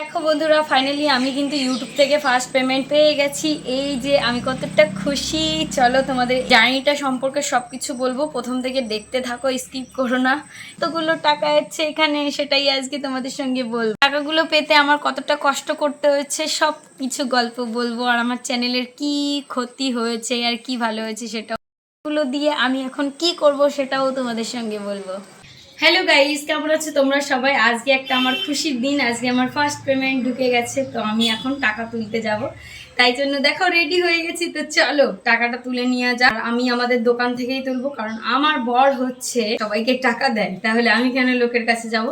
দেখো বন্ধুরা ফাইনালি আমি কিন্তু ইউটিউব থেকে ফার্স্ট পেমেন্ট পেয়ে গেছি। এই যে আমি কতটা খুশি। চলো তোমাদের জার্নিটা সম্পর্কে সব কিছু বলব। প্রথম থেকে দেখতে থাকো স্কিপ করো না। তোগুলো টাকা এসছে এখানে, সেটাই আজকে তোমাদের সঙ্গে বলব। টাকাগুলো পেতে আমার কতটা কষ্ট করতে হয়েছে সব কিছু গল্প বলব। আর আমার চ্যানেলের কি ক্ষতি হয়েছে, আর কি ভালো হয়েছে সেটা গুলো দিয়ে আমি এখন কি করব, সেটাও তোমাদের সঙ্গে বলব। হ্যালো গাইজ কেমন আছো তোমরা সবাই? আজকে একটা আমার খুশির দিন, আজকে আমার ফার্স্ট পেমেন্ট ঢুকে গেছে, তো আমি এখন টাকা তুলতে যাব। তাই জন্য দেখো রেডি হয়ে গেছি, তো চলো, টাকাটা তুলে নিয়ে যা আমি আমাদের দোকান থেকেই তুলবো, কারণ আমার বর হচ্ছে, সবাইকে টাকা দেয়, তাহলে আমি কেন লোকের কাছে যাব?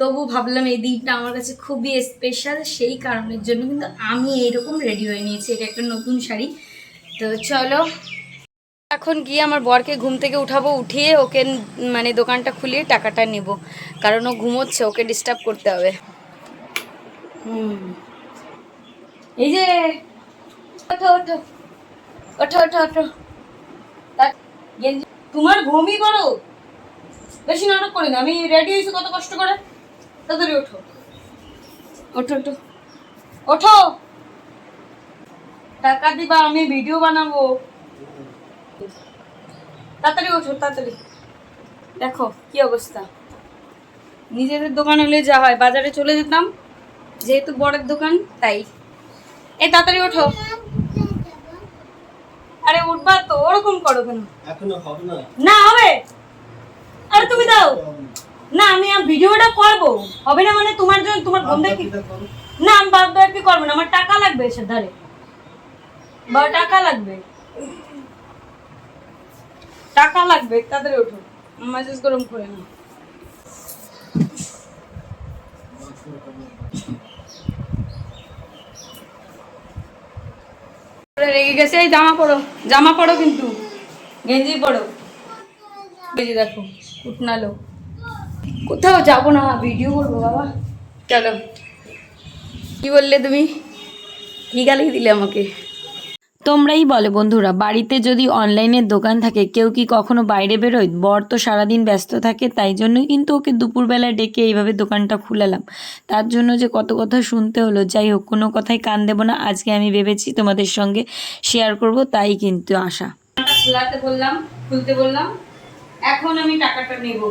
তবু ভাবলাম এই দিনটা আমার কাছে খুবই স্পেশাল সেই কারণের জন্য কিন্তু আমি এইরকম রেডি হয়ে নিয়েছি, এটা একটা নতুন শাড়ি। তো চলো এখন গিয়ে আমার বরকে ঘুম থেকে উঠাবো, উঠিয়ে ওকে মানে দোকানটা খুলিয়ে টাকাটা নেব। কারণ ও ঘুমোচ্ছে, ওকে ডিস্টার্ব করতে হবে। হুম। এই যে, ওঠো ওঠো। ওঠো ওঠো ওঠো। তোমার ঘুমই করো। বেশি নাটক করি না, আমি রেডি হয়েছি কত কষ্ট করে। তাড়াতাড়ি ওঠো। ওঠো ওঠো। ওঠো। টাকা দিবা, আমি ভিডিও বানাবো। তাড়াতাড়ি ওঠো তাড়াতাড়ি। দেখো কি অবস্থা। নিজেদের দোকান হলে যা হয় বাজারে চলে যেতাম যেহেতু বড়ের দোকান তাই। এই তাড়াতাড়ি ওঠো। আরে উঠবা তো ওরকম করো কেন? এখনও হবে না। না হবে। আরে তুমি দাও। না আমি ভিডিওটা করব। হবে না মানে তোমার জন্য তোমার বন্ধু কি না আমি বাদ বাদ কি করব না? আমার টাকা লাগবে এসে ধারে বা টাকা লাগবে। টাকা লাগবে তাদের ওঠো। মেসেজ গরম করে না রেগে গেছে, এই জামা পরো জামা পরো কিন্তু। গেঞ্জি এই যে দেখো, উঠনালো। কোথাও যাব না ভিডিও করব বাবা। চলো। কি বললে তুমি? কি গালি দিলে আমাকে? তোমরাই বলে বন্ধুরা, বাড়িতে যদি অনলাইনের দোকান থাকে, কেউ কি কখনো বাইরে বেরোয়? বর তো সারাদিন ব্যস্ত থাকে, তাই জন্যই কিন্তু ওকে দুপুরবেলা ডেকে এইভাবে দোকানটা খুলালাম। তার জন্য যে কত কথা শুনতে হলো, যাই হোক, কোনো কথাই কান দেবো না। আজকে আমি ভেবেছি তোমাদের সঙ্গে শেয়ার করব, তাই কিন্তু আশা। খোলাতে বললাম, খুলতে বললাম, এখন আমি টাকাটা নেব।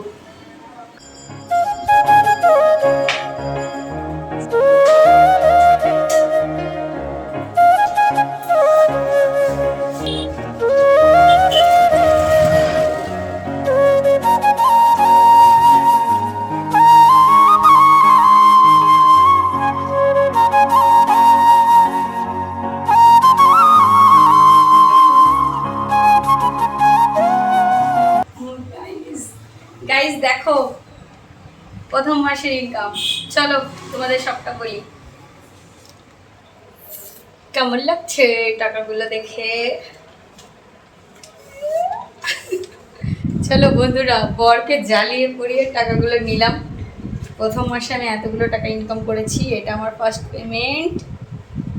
মাসের ইনকাম চলো, তোমাদের সবটা বলি। কেমন লাগছে টাকাগুলো দেখে? চলো বন্ধুরা, বরকে জ্বালিয়ে পড়িয়ে টাকাগুলো নিলাম। প্রথম মাসে আমি এতগুলো টাকা ইনকাম করেছি, এটা আমার ফার্স্ট পেমেন্ট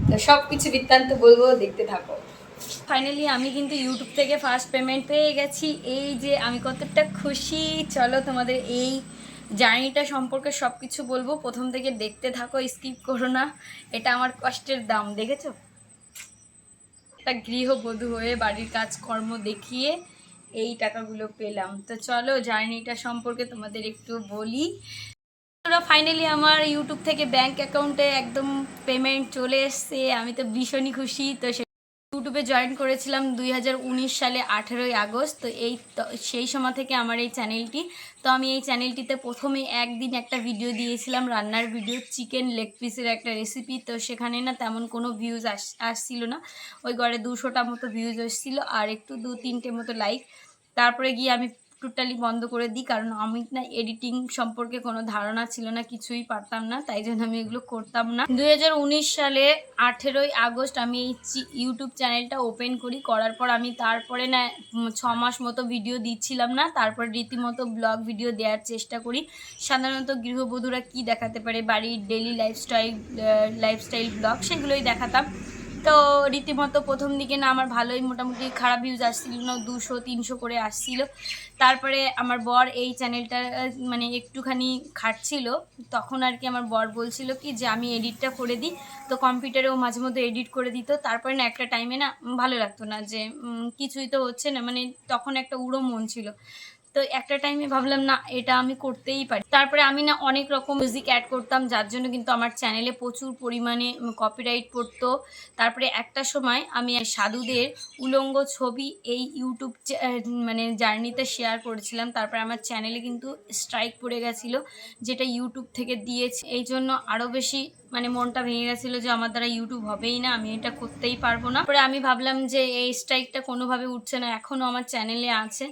তো সব কিছু বৃত্তান্ত বলব, দেখতে থাকো। ফাইনালি আমি কিন্তু ইউটিউব থেকে ফার্স্ট পেমেন্ট পেয়ে গেছি। এই যে আমি কতটা খুশি। চলো তোমাদের এই জার্নিটা সম্পর্কে সব কিছু বলব। প্রথম থেকে দেখতে থাকো স্কিপ করো না। এটা আমার কষ্টের দাম, দেখেছ? একটা গৃহবধূ হয়ে বাড়ির কাজকর্ম দেখিয়ে এই টাকাগুলো পেলাম। তো চলো, জার্নিটা সম্পর্কে তোমাদের একটু বলি। ফাইনালি আমার ইউটিউব থেকে ব্যাংক অ্যাকাউন্টে একদম পেমেন্ট চলে এসছে। আমি তো ভীষণই খুশি। তো ইউটিউবে জয়েন করেছিলাম দুই হাজার উনিশ সালে আঠেরোই আগস্ট, তো এই সেই সময় থেকে আমার এই চ্যানেলটি তো আমি এই চ্যানেলটিতে প্রথমে একদিন একটা ভিডিও দিয়েছিলাম, রান্নার ভিডিও চিকেন লেগ পিসের একটা রেসিপি তো সেখানে না তেমন কোনো ভিউজ আস, আসছিল না। ওই গড়ে দুশোটা মতো ভিউজ এসছিলো, আর একটু দু তিনটে মতো লাইক তারপরে গিয়ে আমি টোটালি বন্ধ করে দিই, কারণ আমি না এডিটিং সম্পর্কে কোনো ধারণা ছিল না, কিছুই পারতাম না, তাই জন্য আমি এগুলো করতাম না। দু হাজার উনিশ সালে আঠেরোই আগস্ট আমি এই ইউটিউব চ্যানেলটা ওপেন করি, করার পর আমি তারপরে না ছ মাস মতো ভিডিও দিচ্ছিলাম না, তারপর রীতিমতো ব্লগ ভিডিও দেওয়ার চেষ্টা করি। সাধারণত গৃহবধূরা কি দেখাতে পারে, বাড়ির ডেলি লাইফস্টাইল লাইফস্টাইল ব্লগ সেগুলোই দেখাতাম। তো রীতিমতো প্রথম দিকে না আমার ভালোই মোটামুটি খারাপ ভিউজ আসছিল, না দুশো, তিনশো করে আসছিল। তারপরে আমার বর এই চ্যানেলটা মানে একটুখানি খাটছিল। তখন আর কি আমার বর বলছিল কি যে, আমি এডিটটা করে দিই। তো কম্পিউটারেও মাঝে মধ্যে এডিট করে দিত। তারপরে না একটা টাইমে না ভালো লাগতো না যে কিছুই তো হচ্ছে না। মানে তখন একটা উড়ো মন ছিল। তো একটা টাইমে ভাবলাম, না, এটা আমি করতেই পারি। তারপরে আমি না অনেক রকম মিউজিক অ্যাড করতাম, যার জন্য কিন্তু আমার চ্যানেলে প্রচুর পরিমাণে কপিরাইট পড়তো। তারপরে একটা সময় আমি সাধুদের উলঙ্গ ছবি এই ইউটিউব মানে জার্নিতে শেয়ার করেছিলাম। তারপরে আমার চ্যানেলে কিন্তু স্ট্রাইক পড়ে গেছিল, যেটা ইউটিউব থেকে দিয়েছে। এই জন্য আরও বেশি মানে মনটা ভেঙে গেছিল যে আমার দ্বারা ইউটিউব হবেই না, আমি এটা করতেই পারব না। তারপরে আমি ভাবলাম যে এই স্ট্রাইকটা কোনোভাবে উঠছে না এখনও আমার চ্যানেলে আছে।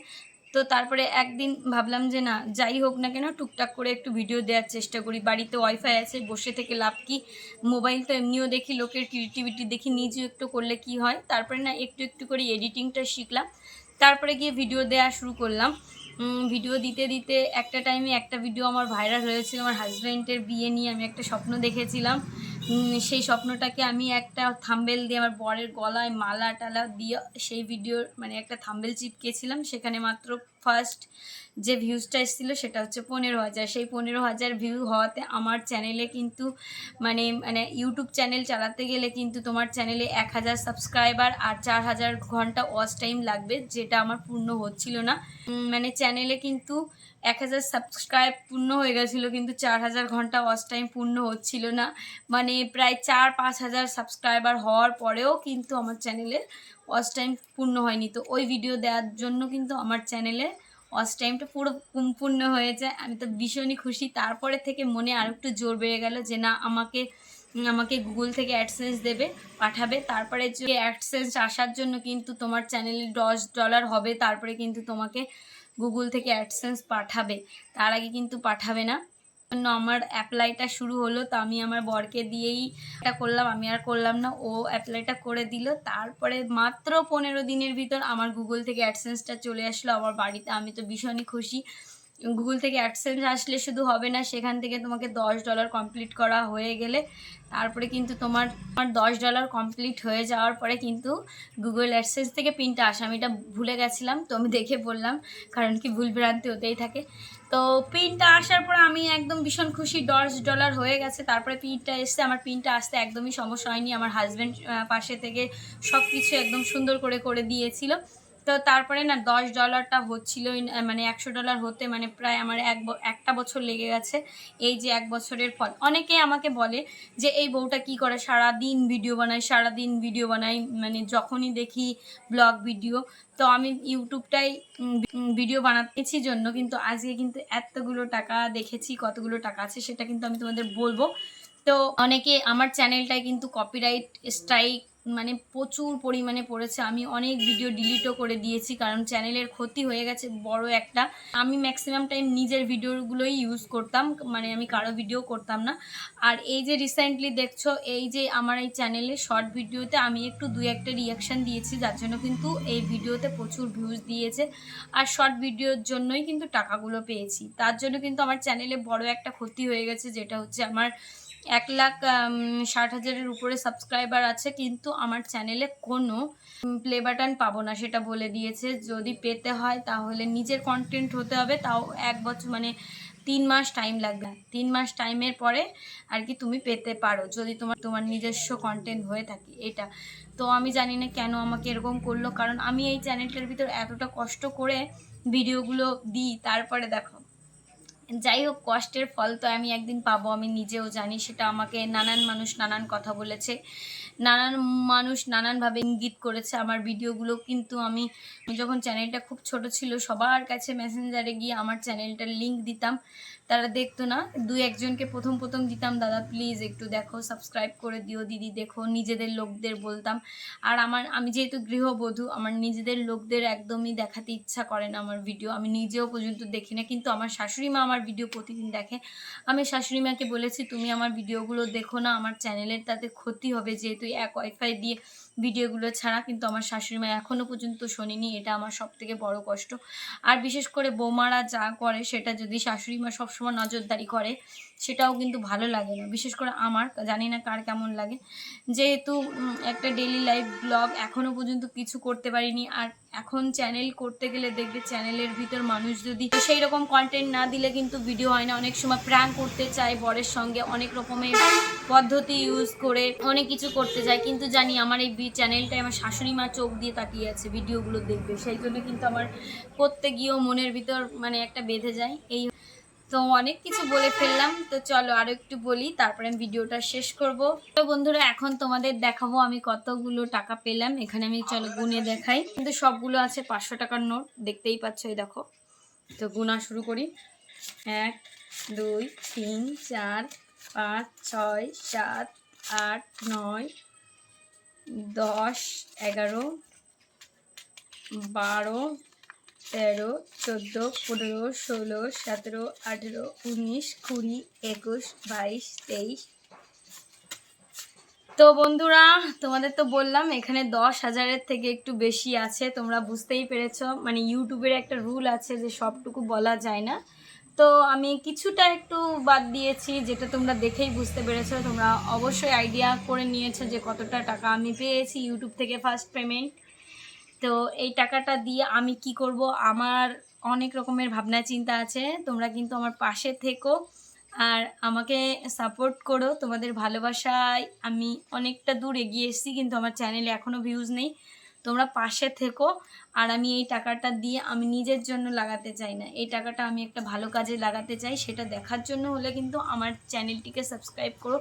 তো তারপরে একদিন ভাবলাম যে না, যাই হোক না কেন, টুকটাক করে একটু ভিডিও দেওয়ার চেষ্টা করি। বাড়িতে ওয়াইফাই আছে, বসে থেকে লাভ কি? মোবাইল তো এমনিও দেখি, লোকের ক্রিয়েটিভিটি দেখি, নিজেও একটু করলে কি হয়? তারপরে না, একটু একটু করে এডিটিংটা শিখলাম। তারপরে গিয়ে ভিডিও দেওয়া শুরু করলাম। ভিডিও দিতে দিতে একটা টাইমে একটা ভিডিও আমার ভাইরাল হয়েছিল। আমার হাজব্যান্ডের বিয়ে নিয়ে আমি একটা স্বপ্ন দেখেছিলাম। সেই স্বপ্নটাকে আমি একটা থাম্বেল দিয়ে আমার বরের গলায় মালা টালা দিয়ে সেই ভিডিওর মানে একটা থাম্বেল চিপকেছিলাম। সেখানে মাত্র ফার্স্ট যে ভিউজটা এসেছিল সেটা হচ্ছে পনেরো হাজার। সেই পনেরো হাজার ভিউ হওয়াতে আমার চ্যানেলে কিন্তু মানে মানে ইউটিউব চ্যানেল চালাতে গেলে কিন্তু তোমার চ্যানেলে এক হাজার সাবস্ক্রাইবার আর চার হাজার ঘণ্টা ওয়াচ টাইম লাগবে, যেটা আমার পূর্ণ হচ্ছিল না। মানে চ্যানেলে কিন্তু এক হাজার সাবস্ক্রাইব পূর্ণ হয়ে গেছিল, কিন্তু চার হাজার ঘণ্টা ওয়াচ টাইম পূর্ণ হচ্ছিল না। মানে প্রায় চার পাঁচ হাজার সাবস্ক্রাইবার হওয়ার পরেও কিন্তু আমার চ্যানেলে ওয়াচ টাইম পূর্ণ হয়নি। তো ওই ভিডিও দেওয়ার জন্য কিন্তু আমার চ্যানেলে ওয়াচ টাইমটা পুরো পূর্ণ হয়েছে। আমি তো ভীষণই খুশি। তারপরে থেকে মনে আরও একটু জোর বেড়ে গেল যে না, আমাকে আমাকে গুগল থেকে অ্যাডসেন্স দেবে, পাঠাবে। তারপরে যে অ্যাডসেন্স আসার জন্য কিন্তু তোমার চ্যানেলে দশ ডলার হবে। তারপরে কিন্তু তোমাকে গুগল থেকে অ্যাডসেন্স পাঠাবে। তার আগে কিন্তু পাঠাবে না। জন্য আমার অ্যাপ্লাইটা শুরু হলো, তো আমি আমার বরকে দিয়েই এটা করলাম, আমি আর করলাম না। ও অ্যাপ্লাইটা করে দিল, তারপরে মাত্র পনেরো দিনের ভিতর আমার গুগল থেকে অ্যাডসেন্সটা চলে আসলো, আমার বাড়িতে। আমি তো ভীষণই খুশি। গুগল থেকে অ্যাডসেন্স আসলে শুধু হবে না, সেখান থেকে তোমাকে দশ ডলার কমপ্লিট করা হয়ে গেলে, তারপরে কিন্তু তোমার আমার দশ ডলার কমপ্লিট হয়ে যাওয়ার পরে কিন্তু গুগল অ্যাডসেন্স থেকে পিনটা আসে। আমি এটা ভুলে গেছিলাম, তো আমি দেখে বললাম, কারণ কি ভুল ভ্রান্তি হতেই থাকে। তো পিনটা আসার পর আমি একদম ভীষণ খুশি, দশ ডলার হয়ে গেছে। তারপরে পিনটা এসছে, আমার পিনটা আসতে একদমই সমস্যা হয়নি। আমার হাজব্যান্ড পাশে থেকে সব কিছু একদম সুন্দর করে করে দিয়েছিল। তো তারপরে না দশ ডলারটা হচ্ছিলই না, মানে একশো ডলার হতে মানে প্রায় আমার এক একটা বছর লেগে গেছে এই যে এক বছরের ফল। অনেকেই আমাকে বলে যে এই বউটা কি করে? সারা দিন ভিডিও বানায় সারা দিন ভিডিও বানাই মানে যখনই দেখি ব্লগ ভিডিও তো আমি ইউটিউবটাই ভিডিও বানাতেছি জন্য কিন্তু আজকে কিন্তু এতগুলো টাকা দেখেছি কতগুলো টাকা আছে সেটা কিন্তু আমি তোমাদের বলব। তো অনেকে আমার চ্যানেলটায় কিন্তু কপিরাইট স্ট্রাইক মানে প্রচুর পরিমাণে পড়েছে। আমি অনেক ভিডিও ডিলিটও করে দিয়েছি কারণ চ্যানেলের ক্ষতি হয়ে গেছে বড় একটা। আমি ম্যাক্সিমাম টাইম নিজের ভিডিওগুলোই ইউজ করতাম মানে আমি কারও ভিডিও করতাম না। আর এই যে রিসেন্টলি দেখছ, এই যে আমার এই চ্যানেলে শর্ট ভিডিওতে আমি একটু দুই একটা রিয়াকশান দিয়েছি, যার জন্য কিন্তু এই ভিডিওতে প্রচুর ভিউজ দিয়েছে। আর শর্ট ভিডিওর জন্যই কিন্তু টাকাগুলো পেয়েছি। তার জন্য কিন্তু আমার চ্যানেলে বড় একটা ক্ষতি হয়ে গেছে, যেটা হচ্ছে আমার এক লাখ ষাট হাজারের উপরে সাবস্ক্রাইবার আছে, কিন্তু আমার চ্যানেলে কোনো প্লে বাটন পাবো না, সেটা বলে দিয়েছে। যদি পেতে হয় তাহলে নিজের কন্টেন্ট হতে হবে, তাও এক বছর মানে তিন মাস টাইম লাগবে। তিন মাস টাইমের পরে আর কি তুমি পেতে পারো, যদি তোমার তোমার নিজস্ব কন্টেন্ট হয়ে থাকে, এটা। তো আমি জানি না কেন আমাকে এরকম করল, কারণ আমি এই চ্যানেলটার ভিতর এতটা কষ্ট করে ভিডিওগুলো দিই, তারপরে দেখো যাই হোক কষ্টের ফল তো আমি একদিন পাবো, আমি নিজেও জানি, সেটা আমাকে নানান মানুষ নানান কথা বলেছে। নানান মানুষ নানানভাবে ইঙ্গিত করেছে আমার ভিডিওগুলো, কিন্তু আমি যখন চ্যানেলটা খুব ছোট ছিল, সবার কাছে মেসেঞ্জারে গিয়ে আমার চ্যানেলটার লিঙ্ক দিতাম। তারা দেখতো না। দুই একজনকে প্রথম প্রথম দিতাম, দাদা প্লিজ একটু দেখো সাবস্ক্রাইব করে দিও, দিদি দেখো, নিজেদের লোকদের বলতাম। আর আমার, আমি যেহেতু গৃহবধূ, আমার নিজেদের লোকদের একদমই দেখাতে ইচ্ছা করে না আমার ভিডিও আমি নিজেও পর্যন্ত দেখি না, কিন্তু আমার শাশুড়ি মা আমার ভিডিও প্রতিদিন দেখে। আমি শাশুড়ি মাকে বলেছি, তুমি আমার ভিডিওগুলো দেখো না, আমার চ্যানেলের তাতে ক্ষতি হবে যেহেতু এক ওয়াইফাই দিয়ে ভিডিওগুলো ছাড়া। কিন্তু আমার শাশুড়ি মা এখনও পর্যন্ত শোনেনি, এটা আমার সব থেকে বড় কষ্ট। আর বিশেষ করে বৌমারা যা করে, সেটা যদি শাশুড়ি মা সব সবসময় নজরদারি করে, সেটাও কিন্তু ভালো লাগে না। বিশেষ করে আমার, জানি না কার কেমন লাগে। যেহেতু একটা ডেলি লাইফ ব্লগ এখনও পর্যন্ত কিছু করতে পারিনি। আর এখন চ্যানেল করতে গেলে দেখবে চ্যানেলের ভিতর মানুষ যদি সেই রকম কন্টেন্ট না দিলে কিন্তু ভিডিও হয় না। অনেক সময় প্র্যাঙ্ক করতে চায়, বরের সঙ্গে অনেক রকমের পদ্ধতি ইউজ করে অনেক কিছু করতে চায় কিন্তু জানি আমার এই চ্যানেলটায় আমার শাশুড়ি মা চোখ দিয়ে তাকিয়ে আছে ভিডিওগুলো দেখবে। সেই জন্য কিন্তু আমার করতে গিয়েও মনের ভিতর মানে একটা বেঁধে যায়। এই তো অনেক কিছু বলে ফেললাম। তো চলো আরও একটু বলি, তারপরে আমি ভিডিওটা শেষ করব। তো বন্ধুরা, এখন তোমাদের দেখাবো আমি কতগুলো টাকা পেলাম। এখানে আমি চলো গুনে দেখাই। কিন্তু সবগুলো আছে পাঁচশো টাকার নোট, দেখতেই পাচ্ছ এই দেখো। তো গুনা শুরু করি। এক, দুই, তিন, চার, পাঁচ, ছয়, সাত, আট, নয়, দশ, এগারো, বারো তেরো, চোদ্দ, পনেরো, ষোলো, সতেরো, আঠেরো, উনিশ, কুড়ি, একুশ, বাইশ, তেইশ। তো বন্ধুরা, তোমাদের তো বললাম, এখানে দশ হাজারের থেকে একটু বেশি আছে, তোমরা বুঝতেই পেরেছ। মানে ইউটিউবের একটা রুল আছে যে সবটুকু বলা যায় না। তো আমি কিছুটা একটু বাদ দিয়েছি, যেটা তোমরা দেখেই বুঝতে পেরেছ। তোমরা অবশ্যই আইডিয়া করে নিয়েছো যে কতটা টাকা আমি পেয়েছি ইউটিউব থেকে ফার্স্ট পেমেন্ট তো এই টাকাটা দিয়ে আমি কি করব? আমার অনেক রকমের ভাবনা চিন্তা আছে। তোমরা কিন্তু আমার পাশে থেকো আর আমাকে সাপোর্ট করো। তোমাদের ভালোবাসায় আমি অনেকটা দূর এগিয়ে এসেছি, কিন্তু আমার চ্যানেলে এখনও ভিউজ নেই। তোমরা পাশে থেকো আর আমি এই টাকাটা দিয়ে আমি নিজের জন্য লাগাতে চাই না। এই টাকাটা আমি একটা ভালো কাজে লাগাতে চাই, সেটা দেখার জন্য হলে কিন্তু আমার চ্যানেলটিকে সাবস্ক্রাইব করো।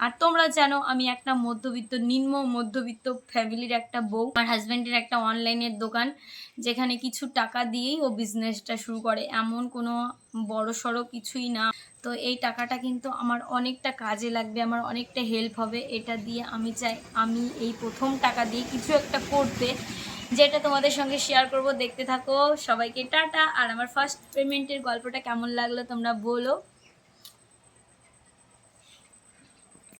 আর তোমরা জানো, আমি একটা মধ্যবিত্ত, নিম্ন মধ্যবিত্ত ফ্যামিলির একটা বউ। আমার হাজব্যান্ডের একটা অনলাইনের দোকান, যেখানে কিছু টাকা দিয়েই ও বিজনেসটা শুরু করে। এমন কোনো বড় সড়ো কিছুই না। তো এই টাকাটা কিন্তু আমার অনেকটা কাজে লাগবে, আমার অনেকটা হেল্প হবে। এটা দিয়ে আমি চাই, আমি এই প্রথম টাকা দিয়ে কিছু একটা করতে, যেটা তোমাদের সঙ্গে শেয়ার করব। দেখতে থাকো। সবাইকে টাটা। আর আমার ফার্স্ট পেমেন্টের গল্পটা কেমন লাগল তোমরা বলো।